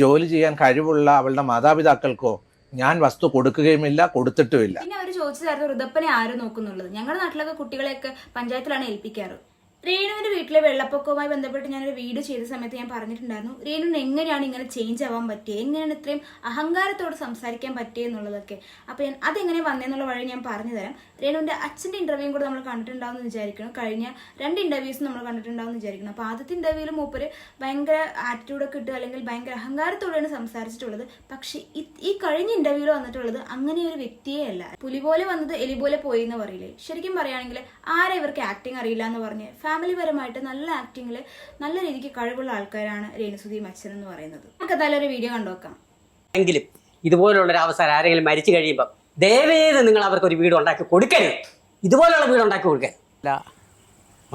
ജോലി ചെയ്യാൻ കഴിവുള്ള അവളുടെ മാതാപിതാക്കൾക്കോ ഞാൻ വസ്തു കൊടുക്കുകയുമില്ല കൊടുത്തിട്ടുമില്ല. പിന്നെ അവർ ചോദിച്ചതായിരുന്നു ഋതപ്പനെ ആരും നോക്കുന്നുള്ളത്? ഞങ്ങളുടെ നാട്ടിലൊക്കെ കുട്ടികളെയൊക്കെ പഞ്ചായത്തിലാണ് ഏൽപ്പിക്കാറ്. രേണുവിന്റെ വീട്ടിലെ വെള്ളപ്പൊക്കവുമായി ബന്ധപ്പെട്ട് ഞാനൊരു വീഡിയോ ചെയ്ത സമയത്ത് ഞാൻ പറഞ്ഞിട്ടുണ്ടായിരുന്നു രേണുവിന് എങ്ങനെയാണ് ഇങ്ങനെ ചേഞ്ച് ആവാൻ പറ്റിയത് എങ്ങനെയാണ് ഇത്രയും അഹങ്കാരത്തോട് സംസാരിക്കാൻ എന്നുള്ളതൊക്കെ? അപ്പൊ ഞാൻ അതെങ്ങനെ വന്നെന്നുള്ള വഴി ഞാൻ പറഞ്ഞു തരാം. രേണുവിന്റെ അച്ഛന്റെ ഇന്റർവ്യൂ കൂടെ നമ്മൾ കണ്ടിട്ടുണ്ടാവും എന്ന് വിചാരിക്കണം കഴിഞ്ഞ രണ്ട് ഇന്റർവ്യൂസ് നമ്മൾ കണ്ടിട്ടുണ്ടാവും എന്ന് വിചാരിക്കണം അപ്പൊ ആദ്യത്തെ ഇന്റർവ്യൂവിൽ മൂപ്പര് ഭയങ്കര ആറ്റിറ്റ്യൂഡൊക്കെ ഇട്ട് അല്ലെങ്കിൽ ഭയങ്കര അഹങ്കാരത്തോടെയാണ് സംസാരിച്ചിട്ടുള്ളത്. പക്ഷെ ഈ- കഴിഞ്ഞ ഇന്റർവ്യൂവിൽ വന്നിട്ടുള്ളത് അങ്ങനെ ഒരു വ്യക്തിയെ അല്ല. പുലി പോലെ വന്നത് എലി പോലെ പോയി എന്ന് പറയില്ലേ? ശരിക്കും പറയുകയാണെങ്കിൽ ആരെ ഇവർക്ക് ആക്ടിങ് അറിയില്ല എന്ന് പറഞ്ഞ്? ഫാമിലി പരമായിട്ട് നല്ല ആക്ടിങ്ങിൽ നല്ല രീതിക്ക് കഴിവുള്ള ആൾക്കാരാണ് രേണുസുതി മച്ചൻ എന്ന് പറയുന്നത്. നമുക്ക് എന്തായാലും ഒരു വീഡിയോ കണ്ടുനോക്കാം. എങ്കിലും ഇതുപോലുള്ള ഒരു അവസരം ആരെങ്കിലും മരിച്ചു കഴിയുമ്പോൾ ദയവേത് നിങ്ങൾ അവർക്ക് ഒരു വീട് ഉണ്ടാക്കി കൊടുക്കരുത്. ഇതുപോലുള്ള വീട് ഉണ്ടാക്കി കൊടുക്കരുത്. അല്ല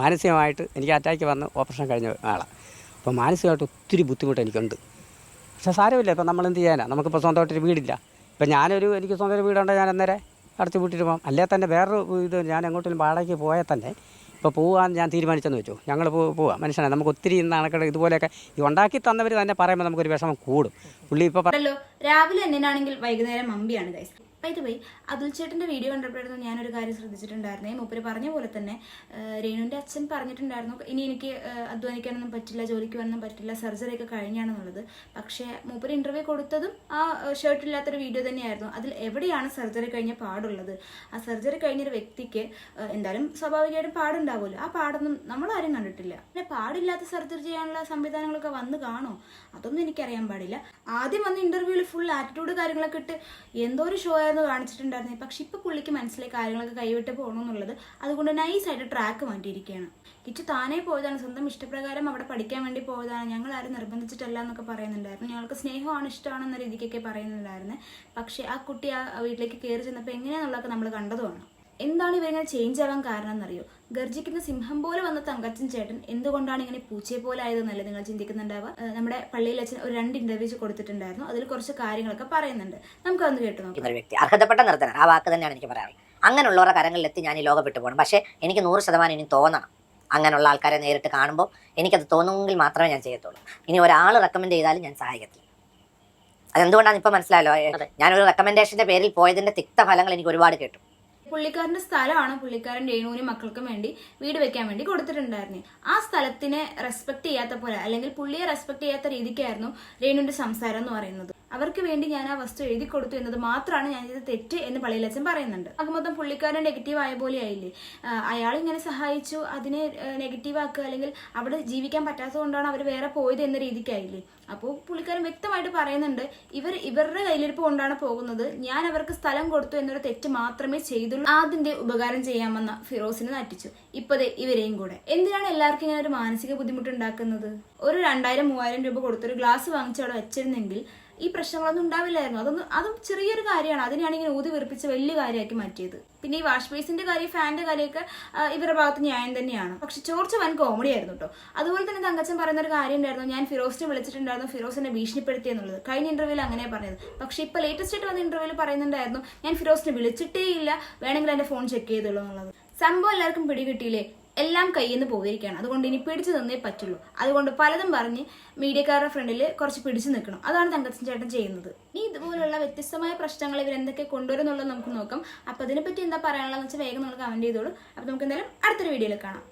മാനസികമായിട്ട് എനിക്ക് അറ്റാക്ക് വന്ന് ഓപ്പറേഷൻ കഴിഞ്ഞ ആളാണ് അപ്പോൾ മാനസികമായിട്ട് ഒത്തിരി ബുദ്ധിമുട്ട് എനിക്കുണ്ട്. പക്ഷേ സാരമില്ല ഇപ്പം നമ്മൾ എന്ത് ചെയ്യാനാണ് നമുക്കിപ്പോൾ സ്വന്തമായിട്ടൊരു വീടില്ല. ഇപ്പം ഞാനൊരു എനിക്ക് സ്വന്തം ഒരു വീടുണ്ട് ഞാൻ അന്നേരം അടച്ചു പൂട്ടിയിട്ട് പോകാം. അല്ലേ തന്നെ വേറൊരു ഇത് ഞാൻ എങ്ങോട്ടും വാടകയ്ക്ക് പോയാൽ തന്നെ ഇപ്പോൾ പോകാൻ ഞാൻ തീരുമാനിച്ചെന്ന് വെച്ചു. ഞങ്ങൾ പോവാം. മനുഷ്യനാണ് നമുക്ക് ഒത്തിരി നാണക്കെട്ട് ഇതുപോലെയൊക്കെ ഈ ഉണ്ടാക്കി തന്നവർ തന്നെ പറയുമ്പോൾ നമുക്കൊരു വിഷമം കൂടും. പുള്ളി ഇപ്പോൾ പറഞ്ഞല്ലോ രാവിലെ എന്നിനാണെങ്കിൽ വൈകുന്നേരം അമ്പിയാണ് ഇത് പോയി അതുൽ ചേട്ടന്റെ വീഡിയോ കണ്ടപ്പോഴായിരുന്നു ഞാനൊരു കാര്യം ശ്രദ്ധിച്ചിട്ടുണ്ടായിരുന്നേ. മൂപ്പര് പറഞ്ഞ പോലെ തന്നെ രേണുവിന്റെ അച്ഛൻ പറഞ്ഞിട്ടുണ്ടായിരുന്നു. ഇനി എനിക്ക് അധ്വാനിക്കാനൊന്നും പറ്റില്ല ജോലിക്ക് വരാനൊന്നും പറ്റില്ല സർജറി ഒക്കെ കഴിഞ്ഞാണെന്നുള്ളത്. പക്ഷേ മൂപ്പര് ഇന്റർവ്യൂ കൊടുത്തതും ആ ഷർട്ട് ഇല്ലാത്തൊരു വീഡിയോ തന്നെയായിരുന്നു. അതിൽ എവിടെയാണ് സർജറി കഴിഞ്ഞ പാടുള്ളത്? ആ സർജറി കഴിഞ്ഞൊരു വ്യക്തിക്ക് എന്തായാലും സ്വാഭാവികമായിട്ടും പാടുണ്ടാവുമല്ലോ. ആ പാടൊന്നും നമ്മളാരും കണ്ടിട്ടില്ല. പിന്നെ പാടില്ലാത്ത സർജറി ചെയ്യാനുള്ള സംവിധാനങ്ങളൊക്കെ വന്ന് കാണോ അതൊന്നും എനിക്കറിയാൻ പാടില്ല. ആദ്യം വന്ന് ഇന്റർവ്യൂവിൽ ഫുൾ ആറ്റിറ്റ്യൂഡ് കാര്യങ്ങളൊക്കെ ഇട്ട് എന്തോ ഒരു ഷോ ആയിരുന്നു കാണിച്ചിട്ടുണ്ടായിരുന്നേ. പക്ഷെ ഇപ്പൊ പുള്ളിക്ക് മനസ്സിലായി കാര്യങ്ങളൊക്കെ കൈവിട്ട് പോകണമെന്നുള്ളത് അതുകൊണ്ട് നൈസായിട്ട് ട്രാക്ക് മാറ്റിയിരിക്കുകയാണ്. കിച്ചു താനേ പോയതാണ്. സ്വന്തം ഇഷ്ടപ്രകാരം അവിടെ പഠിക്കാൻ വേണ്ടി പോയതാണ്. ഞങ്ങൾ ആരും നിർബന്ധിച്ചിട്ടല്ല എന്നൊക്കെ പറയുന്നുണ്ടായിരുന്നു. ഞങ്ങൾക്ക് സ്നേഹമാണ് ഇഷ്ടമാണെന്ന രീതിക്കൊക്കെ പറയുന്നുണ്ടായിരുന്നു. പക്ഷെ ആ കുട്ടി ആ വീട്ടിലേക്ക് കയറി ചെന്നപ്പോൾ എങ്ങനെയാണെന്നുള്ളതൊക്കെ നമ്മൾ കണ്ടതുമാണ്. എന്താണ് ഇവരിങ്ങനെ ചേഞ്ച് ആവാൻ കാരണം എന്നറിയോ? ഗർജിക്കുന്ന സിംഹം പോലെ വന്ന തങ്കച്ചൻ ചേട്ടൻ എന്തുകൊണ്ടാണ് ഇങ്ങനെ പൂച്ചയെ പോലെ ആയതെന്നല്ലേ നിങ്ങൾ ചിന്തിക്കുന്നുണ്ടാവുക? നമ്മുടെ പള്ളിയിൽ അച്ഛൻ ഒരു രണ്ട് ഇന്റർവ്യൂസ് കൊടുത്തിട്ടുണ്ടായിരുന്നു. അതിൽ കുറച്ച് കാര്യങ്ങളൊക്കെ പറയുന്നുണ്ട്. നമുക്ക് അന്ന് കേട്ടു നോക്കാം. ഒരു വ്യക്തി അർഹതപ്പെട്ട നിർത്തനം ആ വാക്ക് തന്നെയാണ് എനിക്ക് പറയാനുള്ളത്. അങ്ങനെയുള്ളവരുടെ കരങ്ങളിലെത്തി ഞാൻ ഈ ലോകം വിട്ടുപോകണം പക്ഷേ എനിക്ക് നൂറ് ശതമാനം ഇനി തോന്നണം. അങ്ങനെയുള്ള ആൾക്കാരെ നേരിട്ട് കാണുമ്പോൾ എനിക്കത് തോന്നുമെങ്കിൽ മാത്രമേ ഞാൻ ചെയ്യത്തുള്ളൂ. ഇനി ഒരാൾ റെക്കമെൻഡ് ചെയ്താലും ഞാൻ സഹായിക്കത്തില്ല. അതെന്തുകൊണ്ടാണ് ഇപ്പം മനസ്സിലായല്ലോ? ഞാനൊരു റെക്കമെൻഡേഷന്റെ പേരിൽ പോയതിന്റെ തിക്ത ഫലങ്ങൾ എനിക്ക് ഒരുപാട് കേട്ടു. പുള്ളിക്കാരന്റെ സ്ഥലമാണ്. പുള്ളിക്കാരൻ രേണുവിനും മക്കൾക്കും വേണ്ടി വീട് വെക്കാൻ വേണ്ടി കൊടുത്തിട്ടുണ്ടായിരുന്നു. ആ സ്ഥലത്തിനെ റെസ്പെക്ട് ചെയ്യാത്ത പോലെ അല്ലെങ്കിൽ പുള്ളിയെ റെസ്പെക്ട് ചെയ്യാത്ത രീതിക്കായിരുന്നു രേണുവിന്റെ സംസാരം എന്ന് പറയുന്നത്. അവർക്ക് വേണ്ടി ഞാൻ ആ വസ്തു എഴുതി കൊടുത്തു എന്നത് മാത്രമാണ് ഞാൻ ഇത് തെറ്റ് എന്ന് പള്ളിയിലച്ചൻ പറയുന്നുണ്ട്. അത് മൊത്തം പുള്ളിക്കാരൻ നെഗറ്റീവ് ആയ പോലെ ആയില്ലേ? അയാൾ ഇങ്ങനെ സഹായിച്ചു അതിനെ നെഗറ്റീവ് ആക്കുക അല്ലെങ്കിൽ അവിടെ ജീവിക്കാൻ പറ്റാത്തത് കൊണ്ടാണ് അവർ വേറെ പോയത് എന്ന രീതിക്കായില്ലേ? അപ്പോൾ പുള്ളിക്കാരൻ വ്യക്തമായിട്ട് പറയുന്നുണ്ട് ഇവർ ഇവരുടെ കയ്യിലിരിപ്പ് കൊണ്ടാണ് പോകുന്നത്. ഞാൻ അവർക്ക് സ്ഥലം കൊടുത്തു എന്നൊരു തെറ്റ് മാത്രമേ ചെയ്തുള്ളൂ. ആദ്യത്തെ ഉപകാരം ചെയ്യാമെന്ന ഫിറോസിനെ നട്ടിച്ചു. ഇപ്പതേ ഇവരെയും കൂടെ. എന്തിനാണ് എല്ലാവർക്കും ഇങ്ങനെ ഒരു മാനസിക ബുദ്ധിമുട്ട് ഉണ്ടാക്കുന്നത് ഒരു രണ്ടായിരം മൂവായിരം രൂപ കൊടുത്തൊരു ഗ്ലാസ് വാങ്ങിച്ച് അവിടെ വെച്ചിരുന്നെങ്കിൽ ഈ പ്രശ്നങ്ങളൊന്നും ഉണ്ടാവില്ലായിരുന്നു. അതൊന്നും അതും ചെറിയൊരു കാര്യമാണ്. അതിനെയാണ് ഇങ്ങനെ ഊതി വെറുപ്പിച്ച് വലിയ കാര്യമാക്കി മാറ്റിയത്. പിന്നെ ഈ വാഷ് ബേസിന്റെ കാര്യം ഫാനിന്റെ കാര്യമൊക്കെ ഇവരുടെ ഭാഗത്ത് ന്യായം തന്നെയാണ്. പക്ഷെ ചോർച്ച വൻ കോമഡി ആയിരുന്നു കേട്ടോ. അതുപോലെ തന്നെ തങ്കച്ചൻ പറയുന്ന ഒരു കാര്യം ഉണ്ടായിരുന്നു. ഞാൻ ഫിറോസിനെ വിളിച്ചിട്ടുണ്ടായിരുന്നു. ഫിറോസിനെ ഭീഷണിപ്പെടുത്തി എന്നുള്ളത്. കഴിഞ്ഞ ഇന്റർവ്യൂവിൽ അങ്ങനെ പറഞ്ഞത്. പക്ഷെ ഇപ്പൊ ലേറ്റസ്റ്റ് ആയിട്ട് വന്ന ഇന്റർവ്യൂവിൽ പറയുന്നുണ്ടായിരുന്നു ഞാൻ ഫിറോസിനെ വിളിച്ചിട്ടേ ഇല്ല വേണമെങ്കിൽ എന്റെ ഫോൺ ചെക്ക് ചെയ്തോളൂ എന്നുള്ളത്. സംഭവം എല്ലാവർക്കും പിടികിട്ടിയില്ലേ? എല്ലാം കയ്യിൽ നിന്ന് പോയിരിക്കുകയാണ് അതുകൊണ്ട് ഇനി പിടിച്ചു തന്നേ പറ്റുള്ളൂ. അതുകൊണ്ട് പലതും പറഞ്ഞ് മീഡിയക്കാരുടെ ഫ്രണ്ടിൽ കുറച്ച് പിടിച്ചു നിൽക്കണം. അതാണ് തങ്കച്ചൻ ചേട്ടൻ ചെയ്യുന്നത്. ഇനി ഇതുപോലുള്ള വ്യത്യസ്തമായ പ്രശ്നങ്ങൾ ഇവരെന്തൊക്കെ കൊണ്ടുവരുന്നുള്ളത് നമുക്ക് നോക്കാം. അപ്പൊ അതിനെപ്പറ്റി എന്താ പറയാനുള്ളതെന്ന് വെച്ചാൽ വേഗം നമ്മൾ കമന്റ് ചെയ്തോളൂ. അപ്പൊ നമുക്ക് എന്തായാലും അടുത്തൊരു വീഡിയോയിൽ കാണാം.